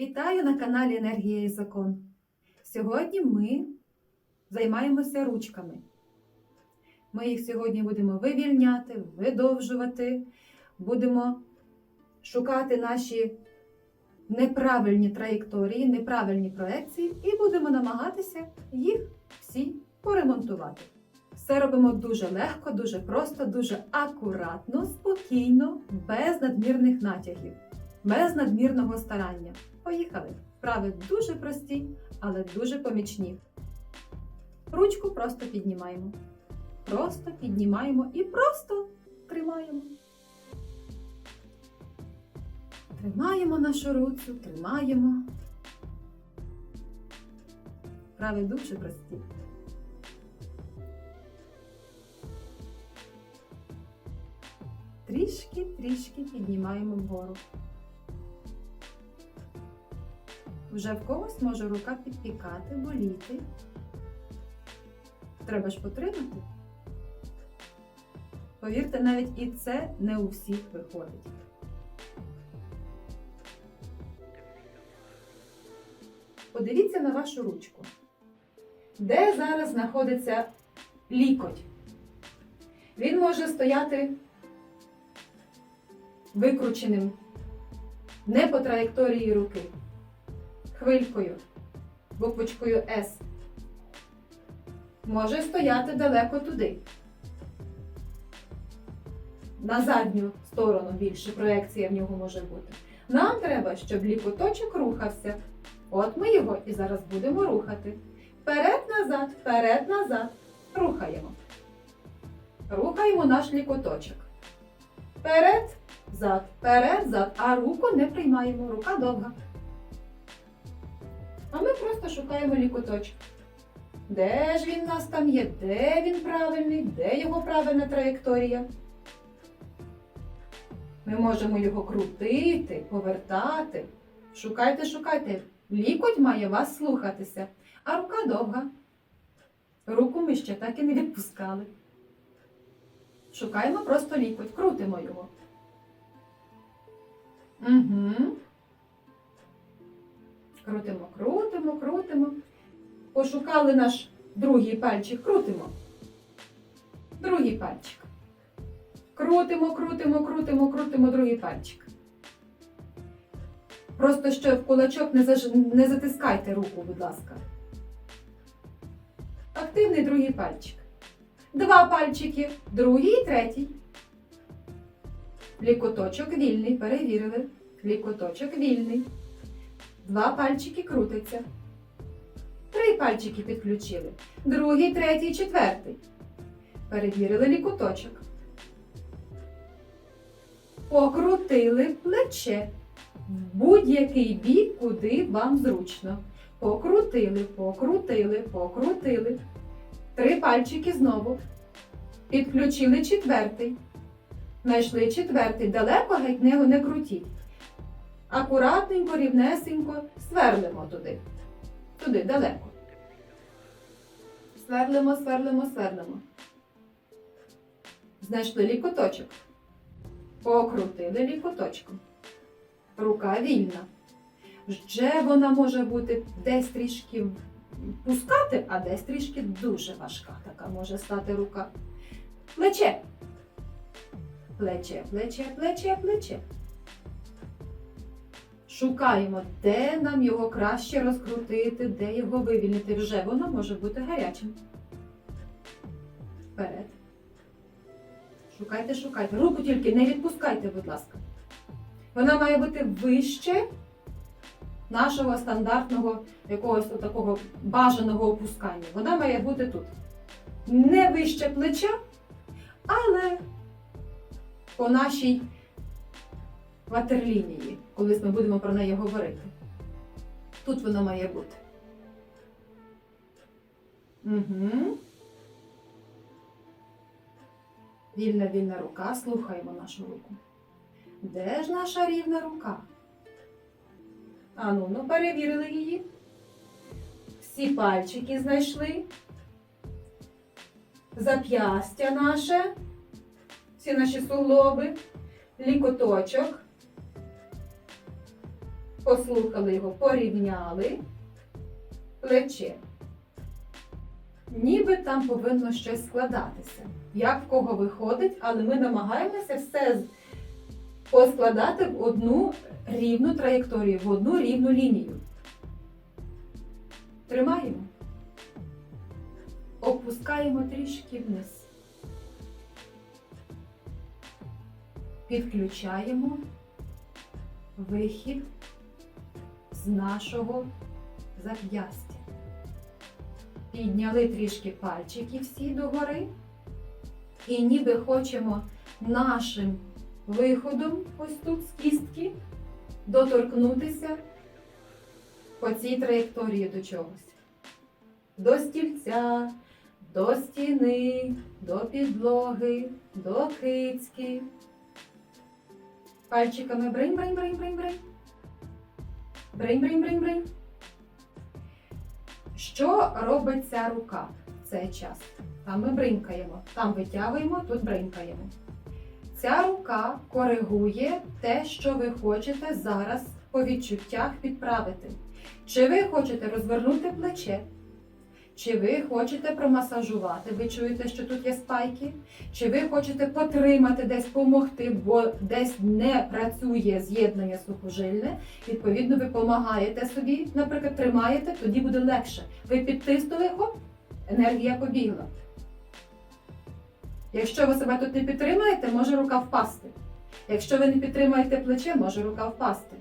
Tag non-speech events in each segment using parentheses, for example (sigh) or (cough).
Вітаю на каналі Енергія і Закон. Сьогодні ми займаємося ручками. Ми їх сьогодні будемо вивільняти, видовжувати, будемо шукати наші неправильні траєкторії, неправильні проекції і будемо намагатися їх всі поремонтувати. Все робимо дуже легко, дуже просто, дуже акуратно, спокійно, без надмірних натягів, без надмірного старання. Поїхали! Вправи дуже прості, але дуже помічні. Ручку просто піднімаємо. Просто піднімаємо і просто тримаємо. Тримаємо нашу руцю, тримаємо. Вправи дуже прості. Трішки-трішки піднімаємо вгору. Вже в когось може рука підпікати, боліти. Треба ж потримати. Повірте, навіть і це не у всіх виходить. Подивіться на вашу ручку. Де зараз знаходиться лікоть? Він може стояти викрученим не по траєкторії руки хвилькою, буквочкою С. Може стояти далеко туди. На задню сторону більше проекція в нього може бути. Нам треба, щоб лікоточок рухався. От ми його і зараз будемо рухати. Вперед-назад, вперед-назад. Рухаємо. Рухаємо наш лікоточок. Вперед, зад, вперед, зад. А руку не приймаємо. Рука довга. А ми просто шукаємо лікоточок. Де ж він у нас там є? Де він правильний? Де його правильна траєкторія? Ми можемо його крутити, повертати. Шукайте, шукайте. Лікоть має вас слухатися, а рука довга. Руку ми ще так і не відпускали. Шукаємо просто лікоть, крутимо його. Угу. Крутимо, крутимо, крутимо. Пошукали наш другий пальчик, крутимо. Другий пальчик. Крутимо, крутимо, крутимо, крутимо другий пальчик. Просто що в кулачок не, заж... не затискайте руку, будь ласка. Активний другий пальчик. Два пальчики, другий і третій. Лікоточок вільний, перевірили. Лікоточок вільний. Два пальчики крутяться. Три пальчики підключили. Другий, третій, четвертий. Перевірили лікуточок. Покрутили плече. В будь-який бік, куди вам зручно. Покрутили, покрутили, покрутили. Три пальчики знову. Підключили четвертий. Знайшли четвертий. Далеко геть не крутіть. Акуратненько, рівнесенько сверлимо туди. Туди, далеко. Сверлимо, сверлимо, сверлимо. Знайшли лікоточок. Покрутили лікоточком. Рука вільна. Вже вона може бути десь трішки пускати, а десь трішки дуже важка така може стати рука. Плече. Плече, плече, плече, плече. Шукаємо, де нам його краще розкрутити, де його вивільнити. Вже воно може бути гарячим. Вперед. Шукайте, шукайте. Руку тільки не відпускайте, будь ласка. Вона має бути вище нашого стандартного якогось такого бажаного опускання. Вона має бути тут. Не вище плеча, але по нашій ватерлінії, колись ми будемо про неї говорити. Тут воно має бути. Угу. Вільна вільна рука. Слухаємо нашу руку. Де ж наша рівна рука? Ану, ну перевірили її. Всі пальчики знайшли. Зап'ястя наше. Всі наші суглоби. Лікоточок. Послухали його, порівняли плече. Ніби там повинно щось складатися. Як в кого виходить, але ми намагаємося все поскладати в одну рівну траєкторію, в одну рівну лінію. Тримаємо. Опускаємо трішки вниз. Підключаємо вихід з нашого зап'ястя. Підняли трішки пальчики всі догори. І ніби хочемо нашим виходом, ось тут з кістки, доторкнутися по цій траєкторії до чогось. До стільця, до стіни, до підлоги, до кицьки. Пальчиками бринь, бринь, бринь, бринь, бринь. Що робить ця рука в цей час? Там ми бринькаємо, там витягуємо, тут бринькаємо. Ця рука коригує те, що ви хочете зараз по відчуттях підправити. Чи ви хочете розвернути плече, чи ви хочете промасажувати, ви чуєте, що тут є спайки, чи ви хочете потримати десь помогти, бо десь не працює з'єднання сухожильне. Відповідно, ви допомагаєте собі, наприклад, тримаєте, тоді буде легше. Ви підтиснули, хоп, енергія побігла. Якщо ви себе тут не підтримаєте, може рука впасти. Якщо ви не підтримаєте плече, може рука впасти.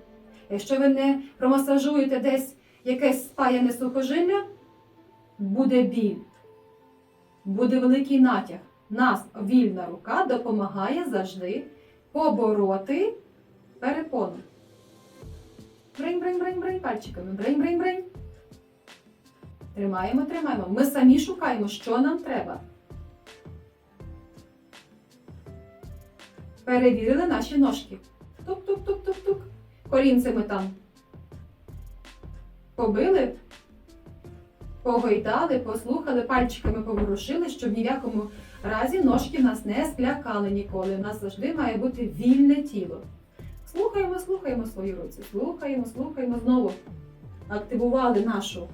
Якщо ви не промасажуєте десь якесь спаяне сухожилля, буде біль, буде великий натяг. Нас вільна рука допомагає завжди побороти перепону. Бринь, бринь, бринь, бринь, пальчиками. Бринь, бринь, бринь. Тримаємо, тримаємо. Ми самі шукаємо, що нам треба. Перевірили наші ножки. Тук-тук-тук-тук-тук. Колінцями там побили, погойдали, послухали, пальчиками поворушили, щоб ні в якому разі ножки нас не склякали ніколи. У нас завжди має бути вільне тіло. Слухаємо, слухаємо свої руці. Слухаємо, слухаємо знову. Активували нашу.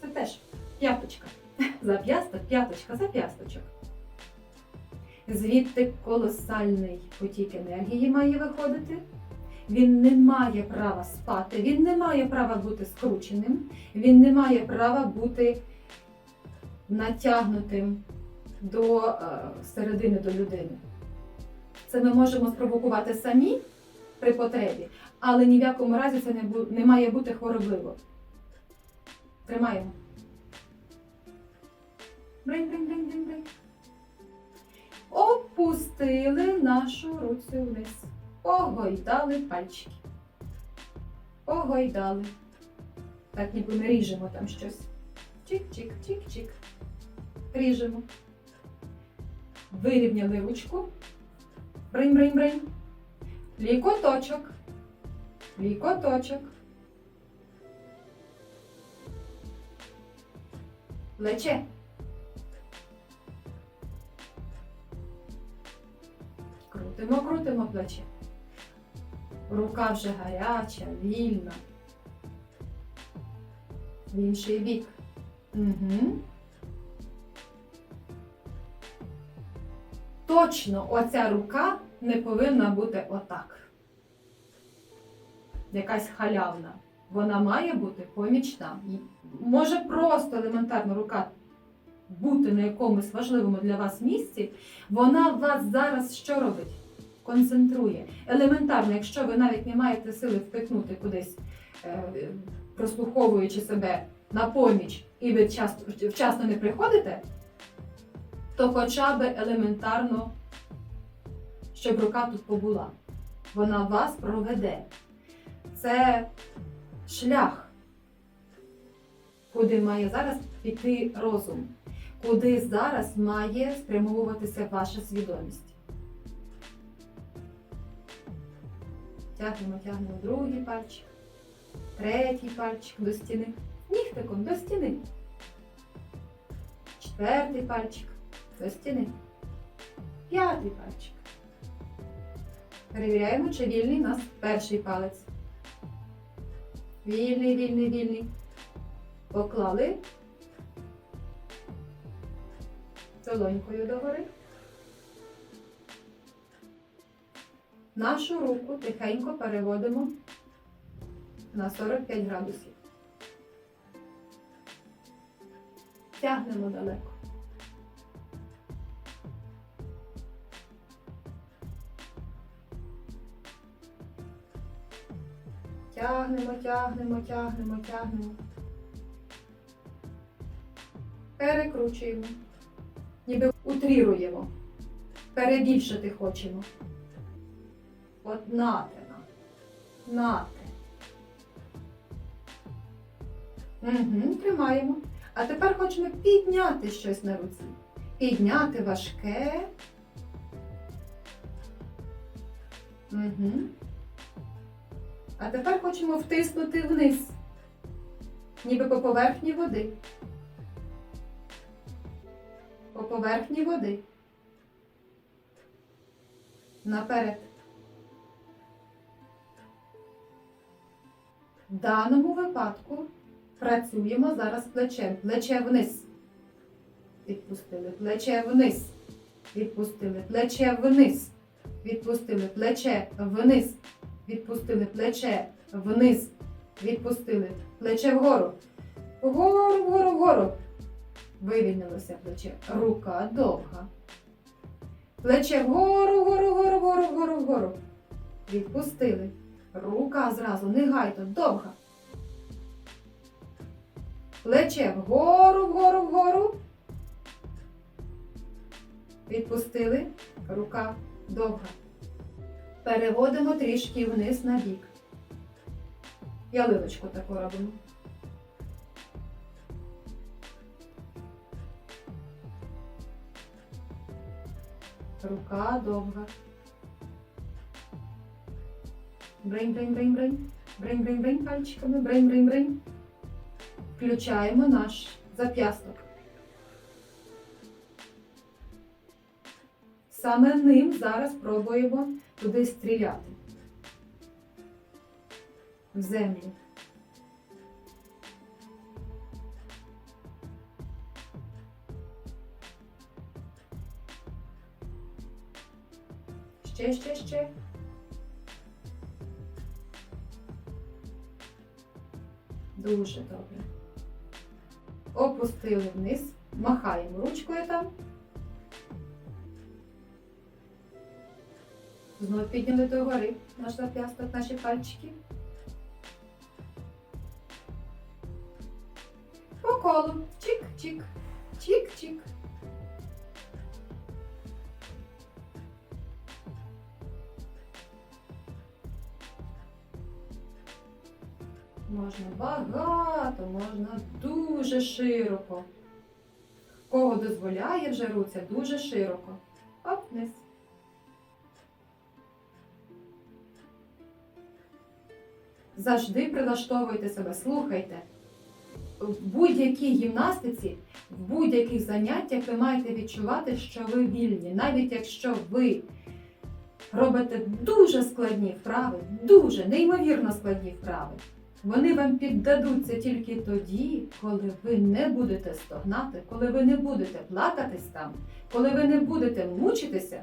Це теж п'яточка. (laughs) Зап'ясток, п'яточка, зап'ясточок. Звідти колосальний потік енергії має виходити. Він не має права спати, він не має права бути скрученим, він не має права бути натягнутим до е, середини до людини. Це ми можемо спровокувати самі при потребі, але ні в якому разі це не, має бути хворобливо. Тримаємо. Бринь, бринь, бринь, бринь, бринь. Опустили нашу руцю вниз. Погойдали пальчики. Погойдали. Так ніби ми ріжемо там щось. Чик-чик, чик-чик. Ріжемо. Вирівняли ручку. Бринь-бринь-бринь. Лікоточок. Лікоточок. Плече. Крутимо, крутимо плече. Рука вже гаряча, вільна. В інший бік. Угу. Точно оця рука не повинна бути отак. Якась халявна. Вона має бути помічна. Може просто елементарно рука бути на якомусь важливому для вас місці, вона вас зараз що робить? Концентрує. Елементарно, якщо ви навіть не маєте сили впихнути кудись, е, прослуховуючи себе на поміч, і ви вчасно не приходите, то хоча б елементарно, щоб рука тут побула. Вона вас проведе. Це шлях, куди має зараз піти розум, куди зараз має спрямовуватися ваша свідомість. Тягнемо, тягнемо другий пальчик, третій пальчик до стіни, нігтиком до стіни. Четвертий пальчик до стіни. П'ятий пальчик. Перевіряємо, чи вільний у нас перший палець. Вільний, вільний, вільний. Поклали. Долонькою догори. Нашу руку тихенько переводимо на 45 градусів. Тягнемо далеко. Тягнемо, тягнемо, тягнемо, тягнемо. Перекручуємо. Ніби утріруємо. Перебільшити хочемо. От нате нам. Нате. Угу, тримаємо. А тепер хочемо підняти щось на руці. Підняти важке. Угу. А тепер хочемо втиснути вниз, ніби по поверхні води. По поверхні води. Наперед. В даному випадку працюємо зараз плечем. Плече вниз. Відпустили. Плече вниз. Відпустили. Плече вниз. Відпустили. Плече вниз. Відпустили плече вниз. Відпустили плече вгору. Вгору, вгору, вгору. Вивільнилося плече. Рука довга. Плече вгору, вгору, вгору, вгору, вгору, вгору. Відпустили. Рука зразу, не гайто, довга. Плече вгору, вгору, вгору. Відпустили. Рука довга. Переводимо трішки вниз на бік. Ялиночку таку робимо. Рука довга. Бринь, бринь, бринь, бринь. Бринь, бринь, бринь пальчиками. Бринь, бринь, бринь. Включаємо наш зап'ясток. Саме ним зараз пробуємо туди стріляти. В землю. Ще, ще, ще. Дуже добре. Опустили вниз, махаємо ручкою там. Знову підняли до гори наш зап'ясток, наші пальчики. По колу. Чик-чик. Можна багато, можна дуже широко. Кого дозволяє вже руця, дуже широко. Оп, вниз. Завжди прилаштовуйте себе, слухайте. В будь-якій гімнастиці, в будь-яких заняттях ви маєте відчувати, що ви вільні. Навіть якщо ви робите дуже складні вправи, дуже неймовірно складні вправи, вони вам піддадуться тільки тоді, коли ви не будете стогнати, коли ви не будете плакатись там, коли ви не будете мучитися,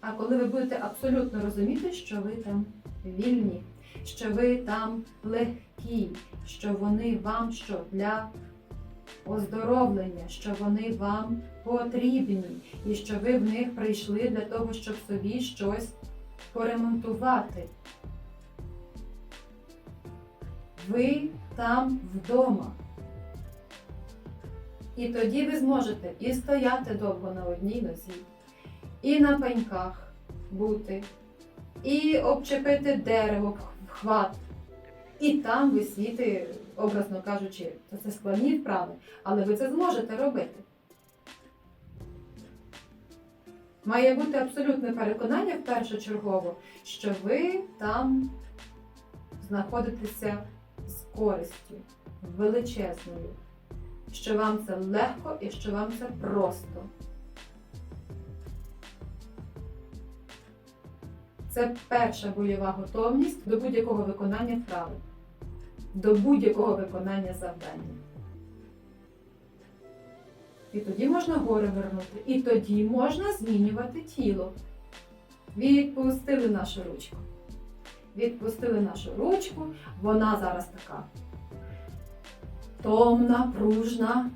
а коли ви будете абсолютно розуміти, що ви там вільні що ви там легкі, що вони вам що для оздоровлення, що вони вам потрібні, і що ви в них прийшли для того, щоб собі щось поремонтувати. Ви там вдома. І тоді ви зможете і стояти довго на одній нозі, і на пеньках бути, і обчепити дерево в хват. І там висіти, образно кажучи, це складні вправи, але ви це зможете робити. Має бути абсолютне переконання першочергово, що ви там знаходитеся з користю величезною, що вам це легко і що вам це просто. Це перша бойова готовність до будь-якого виконання вправи. до будь-якого виконання завдання. І тоді можна гори вернути, і тоді можна змінювати тіло. Відпустили нашу ручку. Відпустили нашу ручку, вона зараз така томна, пружна.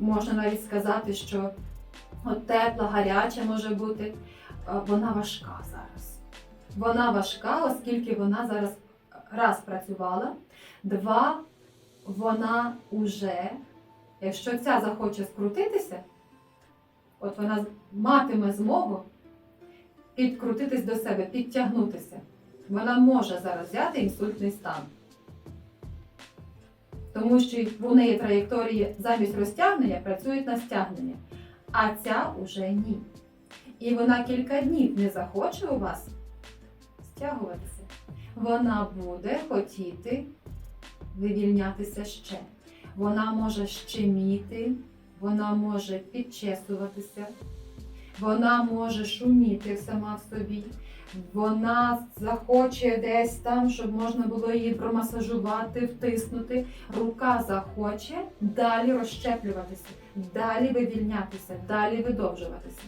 Можна навіть сказати, що от тепла, гаряча може бути. Е, Вона важка зараз. Вона важка, оскільки вона зараз раз працювала, два, вона уже, якщо ця захоче скрутитися, от вона матиме змогу підкрутитись до себе, підтягнутися. Вона може зараз взяти інсультний стан. Тому що у неї траєкторії замість розтягнення працюють на стягнення, а ця уже ні. І вона кілька днів не захоче у вас стягуватися. Вона буде хотіти вивільнятися ще. Вона може щеміти, вона може підчесуватися, вона може шуміти сама в собі. Вона захоче десь там, щоб можна було її промасажувати, втиснути. Рука захоче далі розщеплюватися, далі вивільнятися, далі видовжуватися.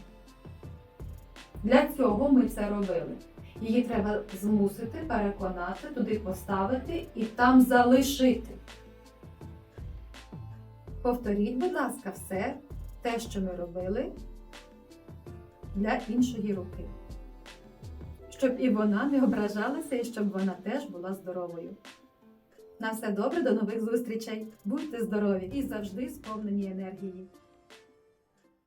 Для цього ми це робили. Її треба змусити, переконати, туди поставити і там залишити. Повторіть, будь ласка, все те, що ми робили для іншої руки. Щоб і вона не ображалася, і щоб вона теж була здоровою. На все добре, до нових зустрічей! Будьте здорові і завжди сповнені енергії.